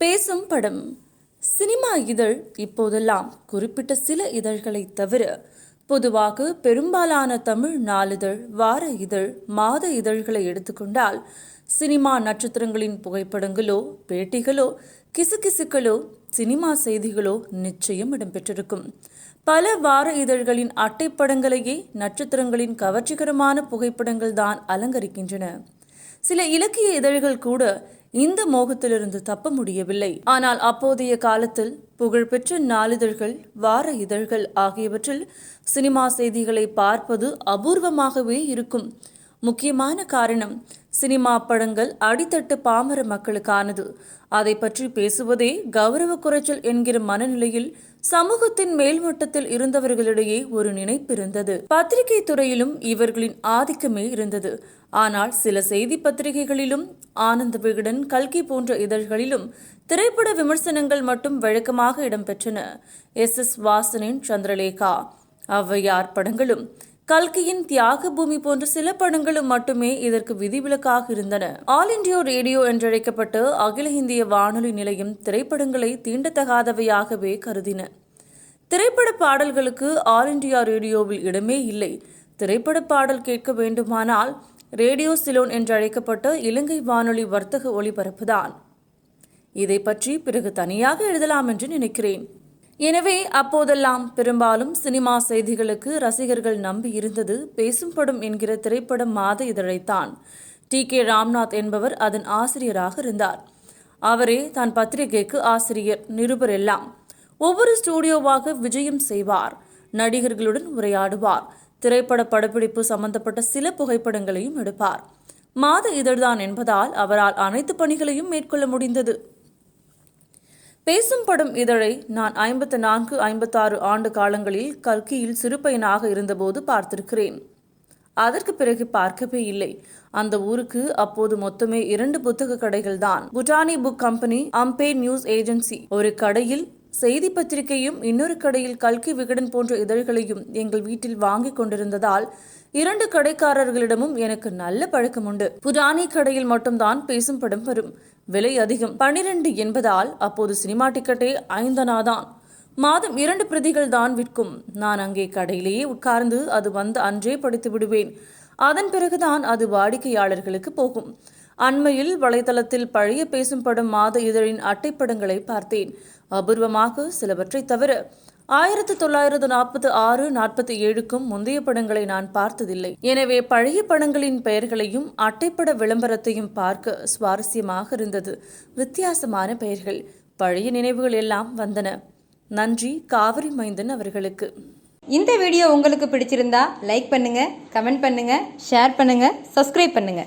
பேசும் படம். சினிமா இதழ் இப்போதெல்லாம் குறிப்பிட்ட சில இதழ்களை தவிர பொதுவாக பெரும்பாலான தமிழ் நாளிதழ் வார இதழ் மாத இதழ்களை எடுத்துக்கொண்டால் சினிமா நட்சத்திரங்களின் புகைப்படங்களோ பேட்டிகளோ கிசுகிசுக்களோ சினிமா செய்திகளோ நிச்சயம் இடம்பெற்றிருக்கும். பல வார இதழ்களின் அட்டைப்படங்களையே நட்சத்திரங்களின் கவர்ச்சிகரமான புகைப்படங்கள் தான் அலங்கரிக்கின்றன. சில இலக்கிய இதழ்கள் கூட இந்த மோகத்திலிருந்து தப்ப முடியவில்லை. ஆனால் அப்போதைய காலத்தில் புகழ்பெற்ற நாளிதழ்கள் வார இதழ்கள் ஆகியவற்றில் சினிமா செய்திகளை பார்ப்பது அபூர்வமாகவே இருக்கும். முக்கியமான காரணம். சினிமா படங்கள் அடித்தட்டு பாமர மக்களுக்கானது. அதை பற்றி பேசுவதே கௌரவ குறைச்சல் என்கிற மனநிலையில் சமூகத்தின் மேல்மட்டத்தில் இருந்தவர்களிடையே ஒரு நினைப்பு இருந்தது. பத்திரிகை துறையிலும் இவர்களின் ஆதிக்கமே இருந்தது. ஆனால் சில செய்தி பத்திரிகைகளிலும் ஆனந்த விகடன் கல்கி போன்ற இதழ்களிலும் திரைப்பட விமர்சனங்கள் மட்டும் வழக்கமாக இடம்பெற்றன. எஸ் எஸ் வாசனின் சந்திரலேகா ஔவையார் படங்களும் கல்கியின் தியாக பூமி போன்ற சில படங்களும் மட்டுமே இதற்கு விதிவிலக்காக இருந்தன. ஆல் இண்டியா ரேடியோ என்றழைக்கப்பட்டு அகில இந்திய வானொலி நிலையம் திரைப்படங்களை தீண்டத்தகாதவையாகவே கருதின. திரைப்பட பாடல்களுக்கு ஆல் இண்டியா ரேடியோவில் இடமே இல்லை. திரைப்பட பாடல் கேட்க வேண்டுமானால் ரேடியோ சிலோன் என்றழைக்கப்பட்ட இலங்கை வானொலி வர்த்தக ஒளிபரப்புதான். இதை பற்றி பிறகு தனியாக எழுதலாம் என்று நினைக்கிறேன். எனவே அப்போதெல்லாம் பெரும்பாலும் சினிமா செய்திகளுக்கு ரசிகர்கள் நம்பி இருந்தது பேசும் படம் என்கிற திரைப்பட மாத இதழைத்தான். டி. கே. ராம்நாத் என்பவர் அதன் ஆசிரியராக இருந்தார். அவரே தான் பத்திரிகைக்கு ஆசிரியர் நிருபர் எல்லாம். ஒவ்வொரு ஸ்டூடியோவாக விஜயம் செய்வார் நடிகர்களுடன் உரையாடுவார் திரைப்பட படப்பிடிப்பு சம்பந்தப்பட்ட சில புகைப்படங்களையும் எடுப்பார். மாத இதழ்தான் என்பதால் அவரால் அனைத்து பணிகளையும் மேற்கொள்ள முடிந்தது. பேசும்படும் இதழை நான் ஐம்பத்து நான்கு ஐம்பத்தாறு ஆண்டு காலங்களில் கல்கியில் சிறுபையனாக இருந்தபோது பார்த்திருக்கிறேன். அதற்கு பிறகு பார்க்கவே இல்லை. அந்த ஊருக்கு அப்போது மொத்தமே இரண்டு புத்தக கடைகள் தான். புட்டானி புக் கம்பெனி அம்பே நியூஸ் ஏஜென்சி. ஒரு கடையில் செய்தி பத்திரிகையும் இன்னொரு கடையில் கல்கி விகடன் போன்ற இதழ்களையும் எங்கள் வீட்டில் வாங்கிக் கொண்டிருந்ததால் இரண்டு கடைக்காரர்களிடமும் எனக்கு நல்ல பழக்கம் உண்டு. புராணி கடையில் மட்டும்தான் பேசும் படம் வரும். விலை அதிகம். பனிரெண்டு என்பதால் அப்போது சினிமா டிக்கெட்டே ஐந்தனாதான் மாதம் இரண்டு பிரதிகள் தான் விற்கும். நான் அங்கே கடையிலேயே உட்கார்ந்து அது வந்து அன்றே படித்து விடுவேன். அதன் பிறகுதான் அது வாடிக்கையாளர்களுக்கு போகும். அண்மையில் வலைதளத்தில் பழைய பேசும் படம் மாத இதழின் அட்டைப்படங்களை பார்த்தேன். அபூர்வமாக சிலவற்றை தவிர ஆயிரத்தி தொள்ளாயிரத்து நாற்பத்தி ஆறு நாற்பத்தி ஏழுக்கும் முந்தைய படங்களை நான் பார்த்ததில்லை. எனவே பழைய படங்களின் பெயர்களையும் அட்டைப்பட விளம்பரத்தையும் பார்க்க சுவாரஸ்யமாக இருந்தது. வித்தியாசமான பெயர்கள் பழைய நினைவுகள் எல்லாம் வந்தன. நன்றி காவிரி மைந்தன் அவர்களுக்கு. இந்த வீடியோ உங்களுக்கு பிடிச்சிருந்தா லைக் பண்ணுங்க கமெண்ட் பண்ணுங்க ஷேர் பண்ணுங்க சப்ஸ்கிரைப் பண்ணுங்க.